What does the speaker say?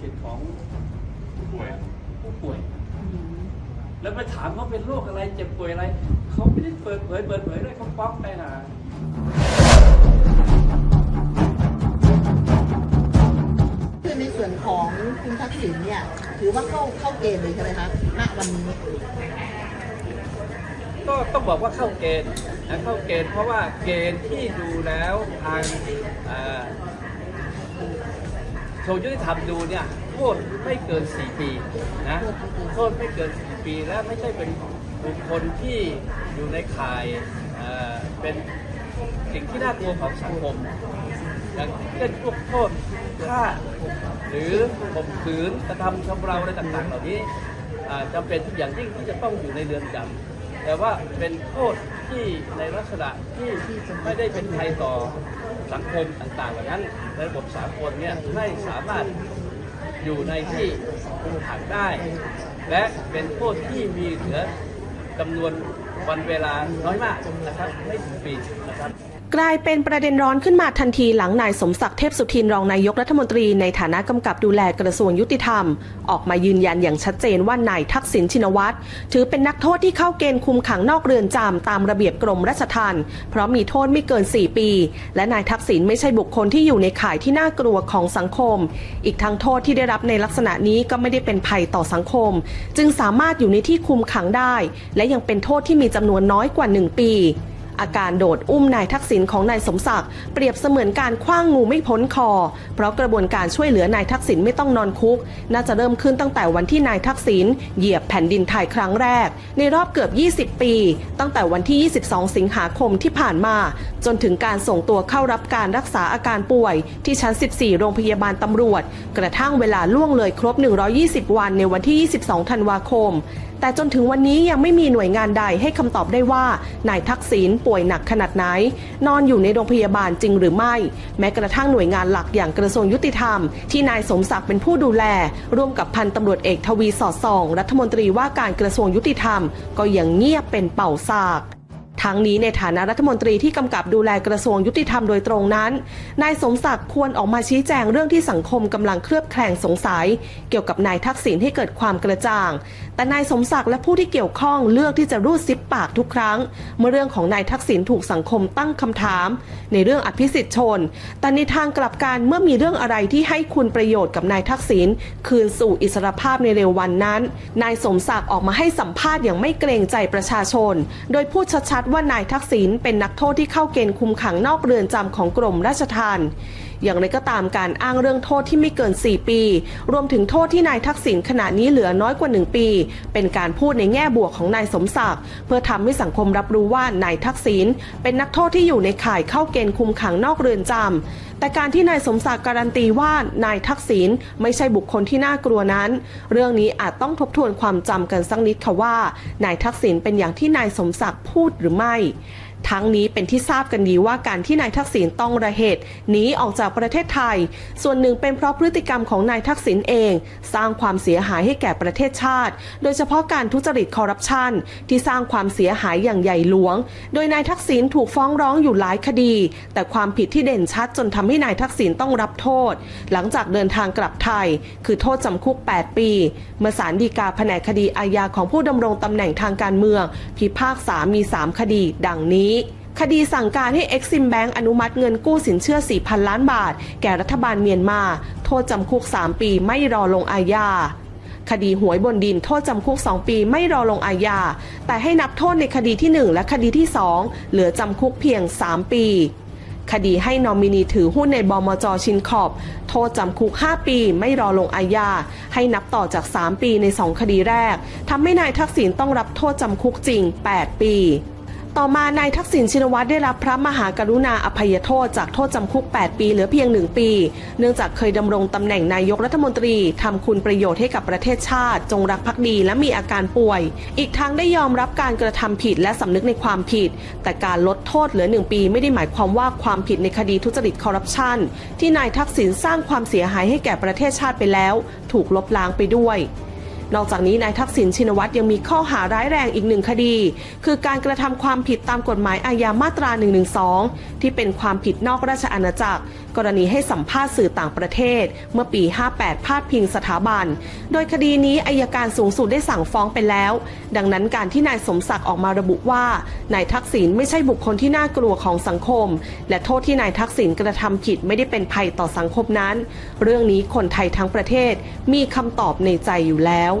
สิทธิ์ของผู้ป่วยผู้ป่วย แล้วไปถามเขาเป็นโรคอะไรเจ็บป่วยอะไร เขาไม่ได้เปิดเผยเปิดเผยเลยเขาป๊อกไปหาคือในส่วนของคุณทักษิณเนี่ยถือว่าเข้าเข้าเกณฑ์เลยใช่ไหมคะณวันนี้ก็ต้องบอกว่าเข้าเกณฑ์นะเข้าเกณฑ์เพราะว่าเกณฑ์ที่ดูแล้วทางเอ่อ โชว์ยุติธรรมดูเนี่ยโทษไม่เกิน 4 ปีนะโทษไม่เกิน 4 ปีและไม่ใช่เป็นบุคคลที่อยู่ในข่ายเเป็นสิ่งที่น่ากลัวของสังคมอย่างเช่นพวกโทษฆ่าหรือข่มขืนกระทำชำเราอะไรต่างๆ เหล่านี้จำเป็นอย่างยิ่งที่จะต้องอยู่ในเรือนจำ แต่ว่าเป็นโทษที่ในลักษณะที่ไม่ได้เป็นภัยต่อสังคมต่างๆเหล่านั้นในระบบสากลเนี่ยไม่สามารถอยู่ในที่คุมขังได้ และเป็นโทษที่มีเหลือจำนวนวันเวลาน้อยมากนะครับไม่ถึงปีนะครับ กลายเป็นประเด็นร้อนขึ้นมาทันทีหลังนายสมศักดิ์เทพสุทินรองนายกรัฐมนตรีในฐานะกำกับดูแลกระทรวงยุติธรรม ออกมายืนยันอย่างชัดเจนว่านายทักษิณชินวัตรถือเป็นนักโทษที่เข้าเกณฑ์คุมขังนอกเรือนจำตามระเบียบกรมราชทัณฑ์เพราะมีโทษไม่เกิน 4 ปี และนายทักษิณไม่ใช่บุคคลที่อยู่ในข่ายที่น่ากลัวของสังคม อีกทั้งโทษที่ได้รับในลักษณะนี้ก็ไม่ได้เป็นภัยต่อสังคม จึงสามารถอยู่ในที่คุมขังได้ และยังเป็นโทษที่มีจำนวนน้อยกว่า 1 ปี อาการโดดอุ้มนายทักษิณของนายสมศักดิ์เปรียบเสมือนการคว้างงูไม่พ้นคอ เพราะกระบวนการช่วยเหลือนายทักษิณไม่ต้องนอนคุก น่าจะเริ่มขึ้นตั้งแต่วันที่นายทักษิณเหยียบแผ่นดินไทยครั้งแรก ในรอบเกือบ 20 ปี ตั้งแต่วันที่ 22 สิงหาคมที่ผ่านมา จนถึงการส่งตัวเข้ารับการรักษาอาการป่วย ที่ชั้น 14 โรงพยาบาลตำรวจ กระทั่งเวลาล่วงเลยครบ 120 วันในวันที่ 22 ธันวาคม แต่จนถึงวันนี้ยังไม่มีหน่วยงานใดให้คำตอบได้ว่านายทักษิณป่่วยหนักขนาดไหน นอนอยู่ในโรงพยาบาลจริงหรือไม่ แม้กระทั่งหน่วยงานหลักอย่างกระทรวงยุติธรรม ที่นายสมศักดิ์เป็นผู้ดูแล ร่วมกับพันตำรวจเอกทวีสอดส่อง รัฐมนตรีว่าการกระทรวงยุติธรรม ก็ยังเงียบเป็นเป่าซาก ทั้งนี้ในฐานะรัฐมนตรีที่กำกับดูแลกระทรวงยุติธรรมโดยตรงนั้น นายสมศักดิ์ควรออกมาชี้แจงเรื่องที่สังคมกำลังเคลือบแคลงสงสัย เกี่ยวกับนายทักษิณให้เกิดความกระจ่าง แต่นายสมศักดิ์และผู้ที่เกี่ยวข้องเลือกที่จะรูดซิปปากทุกครั้ง เมื่อเรื่องของนายทักษิณถูกสังคมตั้งคำถาม ในเรื่องอภิสิทธิ์ชน แต่ในทางกลับกันเมื่อมีเรื่องอะไรที่ให้คุณประโยชน์กับนายทักษิณคืนสู่อิสรภาพในเร็ววันนั้น นายสมศักดิ์ออกมาให้สัมภาษณ์อย่างไม่เกรงใจประชาชน โดยพูดชัดๆว่านายทักษิณเป็นนักโทษที่เข้าเกณฑ์คุมขังนอกเรือนจำของกรมราชทัณฑ์อย่างไรก็ตามการอ้างเรื่องโทษที่ไม่เกิน 4 ปี รวมถึงโทษที่นายทักษิณขณะนี้เหลือน้อยกว่า 1 ปี เป็นการพูดในแง่บวกของนายสมศักดิ์เพื่อทำให้สังคมรับรู้ว่านายทักษิณเป็นนักโทษที่อยู่ในข่ายเข้าเกณฑ์คุมขังนอกเรือนจำ แต่การที่นายสมศักดิ์การันตีว่านายทักษิณไม่ใช่บุคคลที่น่ากลัวนั้น เรื่องนี้อาจต้องทบทวนความจำกันสักนิดค่ะว่านายทักษิณเป็นอย่างที่นายสมศักดิ์พูดหรือไม่ทั้งนี้เป็นที่ทราบกันดีว่าการที่นายทักษิณต้องระเหตุหนีออกจากประเทศไทย ส่วนหนึ่งเป็นเพราะพฤติกรรมของนายทักษิณเอง สร้างความเสียหายให้แก่ประเทศชาติ โดยเฉพาะการทุจริตคอร์รัปชันที่สร้างความเสียหายอย่างใหญ่หลวง โดยนายทักษิณถูกฟ้องร้องอยู่หลายคดี แต่ความผิดที่เด่นชัดจนทำให้นายทักษิณต้องรับโทษ หลังจากเดินทางกลับไทย คือโทษจำคุก 8 ปี เมื่อศาลฎีกาแผนกคดีอาญาของผู้ดำรงตำแหน่งทางการเมือง พิพากษามี 3 คดี ดังนี้คดีสั่งการให้ Exim Bank อนุมัติเงินกู้สินเชื่อ 4,000 ล้านบาท แก่รัฐบาลเมียนมา โทษจำคุก 3 ปีไม่รอลงอาญา คดีหวยบนดินโทษจำคุก 2 ปีไม่รอลงอาญา แต่ให้นับโทษในคดีที่ 1 และคดีที่ 2 เหลือจำคุกเพียง 3 ปี คดีให้นอมินีถือหุ้นในบมจชินขอบ โทษจำคุก 5 ปี ไม่รอลงอาญา ให้นับต่อจาก 3 ปีใน 2 คดีแรกทำให้นายทักษิณต้องรับโทษจำคุกจริง 8 ปี ต่อมานายทักษิณชินวัตรได้รับพระมหากรุณาอภัยโทษจากโทษจำคุก 8 ปีเหลือเพียง 1 ปี เนื่องจากเคยดำรงตำแหน่งนายกรัฐมนตรีทำคุณประโยชน์ให้กับประเทศชาติ จงรักภักดีและมีอาการป่วย อีกทั้งได้ยอมรับการกระทำผิดและสำนึกในความผิด แต่การลดโทษเหลือ 1 ปีไม่ได้หมายความว่าความผิดในคดีทุจริตคอร์รัปชันที่นายทักษิณสร้างความเสียหายให้แก่ประเทศชาติไปแล้ว ถูกลบล้างไปด้วย นอกจากนี้นายทักษิณชินวัตรยังมีข้อหาร้ายแรงอีกหนึ่งคดี คือการกระทำความผิดตามกฎหมายอาญามาตรา 112 ที่เป็นความผิดนอกราชอาณาจักร กรณีให้สัมภาษณ์สื่อต่างประเทศ เมื่อปี 58 พาดพิงสถาบัน โดยคดีนี้อายการสูงสุดได้สั่งฟ้องไปแล้ว ดังนั้นการที่นายสมศักดิ์ออกมาระบุว่านายทักษิณไม่ใช่บุคคลที่น่ากลัวของสังคม และโทษที่นายทักษิณกระทำผิดไม่ได้เป็นภัยต่อสังคมนั้น เรื่องนี้คนไทยทั้งประเทศมีคำตอบในใจอยู่แล้ว